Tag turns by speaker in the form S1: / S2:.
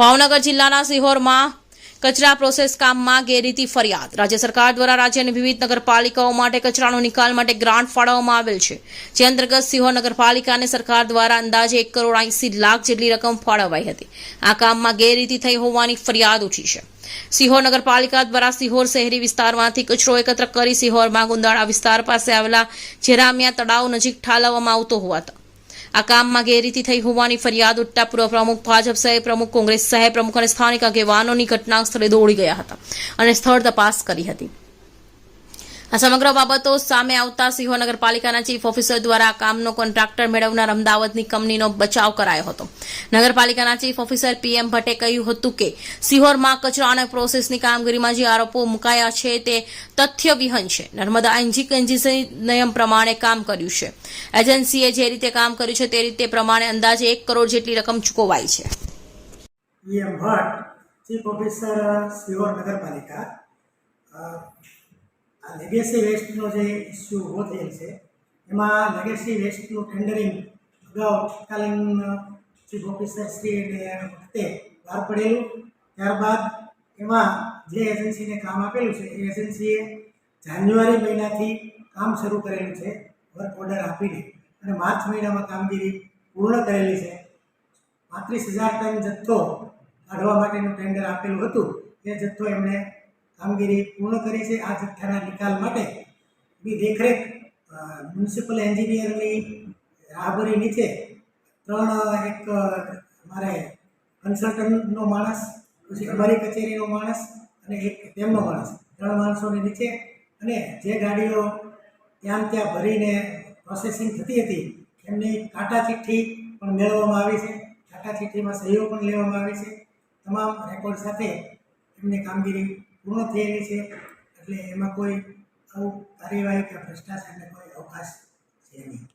S1: ભાવનગર જિલ્લાના સિહોરમાં કચરા પ્રોસેસ કામમાં ગેરરીતિ ફરિયાદ. રાજ્ય સરકાર દ્વારા રાજ્યની વિવિધ નગરપાલિકાઓ માટે કચરાનો નિકાલ માટે ગ્રાન્ટ ફાળવવામાં આવેલ છે. જે અંતર્ગત સિહોર નગરપાલિકાને સરકાર દ્વારા અંદાજે એક કરોડ એંસી લાખ જેટલી રકમ ફાળવાઈ હતી. આ કામમાં ગેરરીતિ થઈ હોવાની ફરિયાદ ઉઠી છે. સિહોર નગરપાલિકા દ્વારા સિહોર શહેરી વિસ્તારમાંથી કચરો એકત્ર કરી સિહોરમાં ગુંદાળા વિસ્તાર પાસે આવેલા જેરામિયા તળાવ નજીક ઠાલવવામાં આવતો હોવાતા આ કામમાં ગેરરીતિ થઈ હોવાની ફરિયાદ ઉઠતા પ્રમુખ ભાજપ સહ પ્રમુખ કોંગ્રેસ સહ પ્રમુખ અને સ્થાનિક આગેવાનોની ઘટના સ્થળે દોડી ગયા હતા અને સ્થળ તપાસ કરી હતી આ સમગ્ર બાબતો સામે આવતા સિંહો નગરપાલિકાના ચીફ ઓફિસર દ્વારા કામનો કોન્ટ્રાક્ટર મેળવનાર અમદાવાદની કંપનીનો બચાવ કરાયો હતો. નગરપાલિકાના ચીફ ઓફિસર પીએમ ભટ્ટે કહ્યું હતું કે સિહોરમાં કચરા અને પ્રોસેસની કામગીરીમાં જે આરોપો મુકાયા છે તે તથ્ય વિહન છે. નર્મદા એન્જીક એન્જિસી નિયમ પ્રમાણે કામ કર્યું છે. એજન્સીએ જે રીતે કામ કર્યું છે તે રીતે પ્રમાણે અંદાજે એક કરોડ જેટલી રકમ ચૂકવાઈ છે.
S2: ચીફ ઓફિસર સિહોર નગરપાલિકા. લેગેસી વેસ્ટનો જે ઇસ્યુ ઊભો થયેલ છે, એમાં લેગેસી વેસ્ટનું ટેન્ડરિંગ અગાઉ તત્કાલીન ચીફ ઓફિસર શ્રી વખતે બહાર પડેલું. ત્યારબાદ એમાં જે એજન્સીને કામ આપેલું છે, એ એજન્સીએ જાન્યુઆરી મહિનાથી કામ શરૂ કરેલું છે વર્ક ઓર્ડર આપીને. અને માર્ચ મહિનામાં કામગીરી પૂર્ણ કરેલી છે. પાંત્રીસ હજાર ટન જથ્થો કાઢવા માટેનું ટેન્ડર આપેલું હતું. એ જથ્થો એમણે કામગીરી પૂર્ણ કરી છે આ જથ્થાના નિકાલ માટે. ની દેખરેખ મ્યુનિસિપલ એન્જિનિયરની રાહબરી નીચે ત્રણ, એક મારે કન્સલ્ટન્ટનો માણસ, પછી અમારી કચેરીનો માણસ અને એક તેમનો માણસ. ત્રણ માણસોની નીચે અને જે ગાડીઓ ત્યાં ત્યાં ભરીને પ્રોસેસિંગ થતી હતી, એમની કાંટા ચિઠ્ઠી પણ મેળવવામાં આવી છે. કાંટા ચિઠ્ઠીમાં સહીઓ પણ લેવામાં આવી છે. તમામ રેકોર્ડ સાથે એમની કામગીરી પૂર્ણ થયેલી છે એટલે એમાં કોઈ આવું કાર્યવાહી કે ભ્રષ્ટાચારને કોઈ અવકાશ છે નહીં.